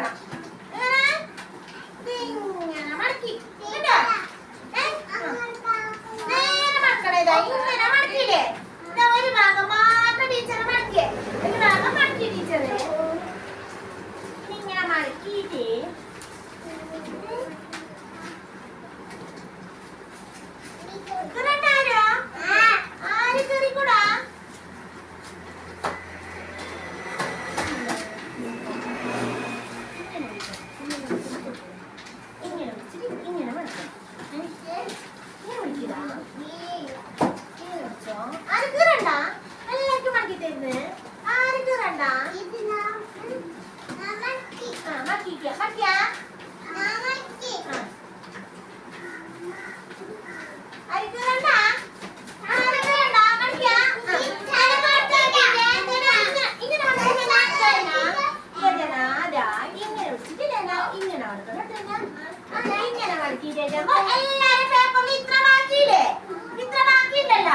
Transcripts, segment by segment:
നടക്കും ഇങ്ങനെ മടക്കിയിട്ടേക്കുമ്പോ എല്ലാരും പേപ്പറിൽ ഇത്ര ബാക്കിയില്ലേ ഇത്ര ബാക്കിയില്ലല്ലോ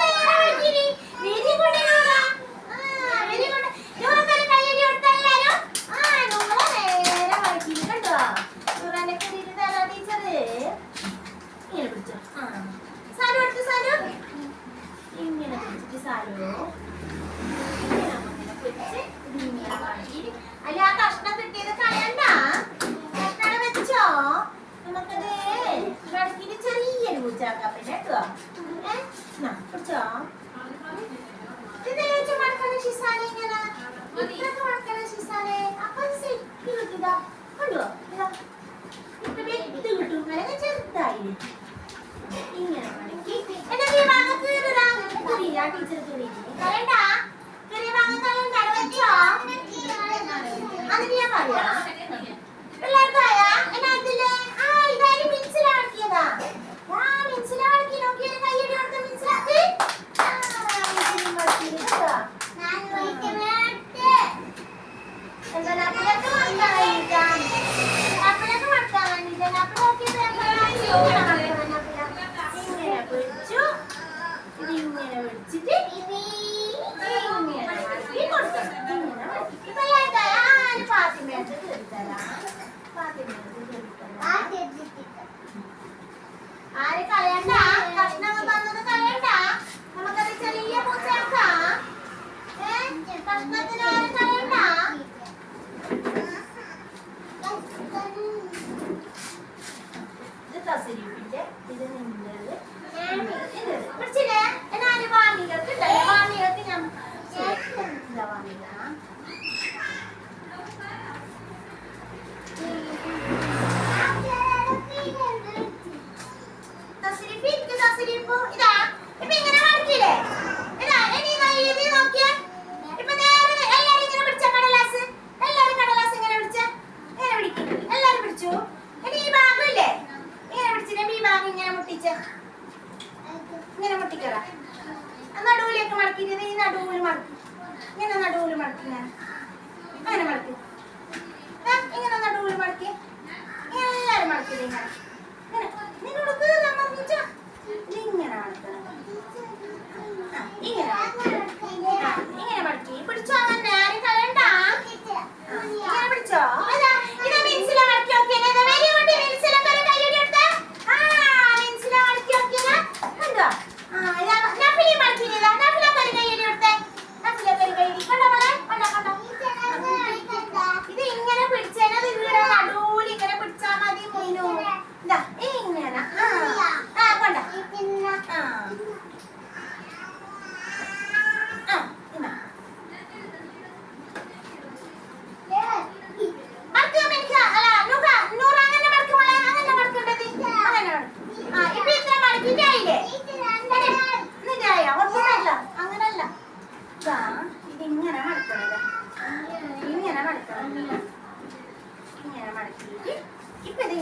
പിന്നെ എടുക്കുക പിടിച്ചോ ഇതെച്ചു മടക്കണ ഷിസാനെ ഇങ്ങനെ ഇത്രക്ക് മടക്കണ ഷിസാനെ അപ്പൊ സെറ്റ് കിട്ടുക കണ്ടോ ഇത്രമേ ഇത് കിട്ടും അല്ലെങ്കിൽ ചെറുതായി ഇങ്ങനെ മടക്കി എന്നാ ഈ ഭാഗത്ത് തുറിയില്ല ടീച്ചർ തുറിയില്ല കരണ്ടാ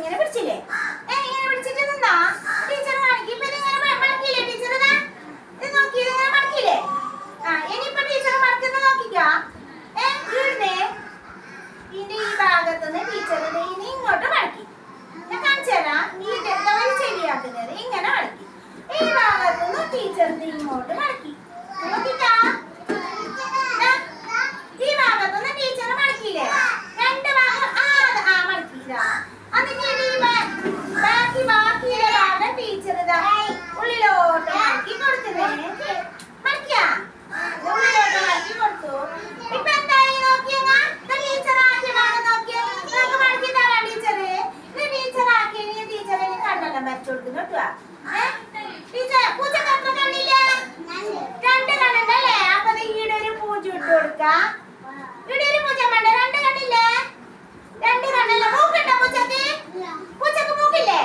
പിടിച്ചില്ലേ? ഏ ഇങ്ങനെ പിടിച്ചിട്ട് നിന്നാ ടീച്ചർ കാണിക്കും. ഇപ്പൊ ഇങ്ങനെ മടക്കിയില്ലേ ടീച്ചർ ഇതാ? നോക്കി ഇതിങ്ങനെ മടക്കിയില്ലേ? ആ ഇനിയിപ്പൊ ടീച്ചർ മടക്കുന്ന നോക്കിക്കോ. ഏ ഇവിടുന്ന് ഇതിന്റെ ഈ ഭാഗത്തുനിന്ന് ടീച്ചർ ഇനി ഇങ്ങോട്ട് മടക്കി. ഞാൻ കാണിച്ചു തരാം. ഈ ചെവിയാക്കുന്നത് ഇങ്ങനെ മടക്കി. ഈ ഭാഗത്തുനിന്ന് ടീച്ചർ ഇങ്ങോട്ട് മടക്കി നോക്കിക്കാ ദാ, ഈ ഭാഗത്തുനിന്ന് ടീച്ചർ മടക്കിയില്ലേ രണ്ട് ഭാഗം ആ അത് ആ മടക്കിയില്ല എന്നിട്ട് ഇനി ഈ ബാ- ബാക്കി ബാക്കിയുള്ള ഭാഗം ടീച്ചർ ഇതാ ഉള്ളിലോട്ട് മടക്കി കൊടുക്കുന്നേ മടക്കിയാ ഇത് ഉള്ളിലോട്ട് മടക്കി കൊടുത്തു ഇപ്പൊ എന്തായി നോക്കിയങ്ങ ടീച്ചർ ആക്കിയ ഭാഗം നോക്കിയ നമുക്ക് മടക്കി തരാം ടീച്ചർ ഇത് ടീച്ചർ ആക്കി ഇനി ടീച്ചറിന് കണ്ണെല്ലാം വരച്ചു കൊടുക്കുന്നു കേട്ടോ രണ്ട് കണ്ണുണ്ടല്ലേ? അപ്പൊ ഈടെ ഒരു പൂജ ഇട്ട് കൊടുക്കാം. ഇവിടെ ഒരു പൂജ വേണ്ട രണ്ട് കണ്ണില്ലേ? രണ്ട് കണ്ണല്ലേ? മൂക്കുണ്ടോ പൂച്ചക്ക്? പൂച്ചക്ക് മൂക്കില്ലേ?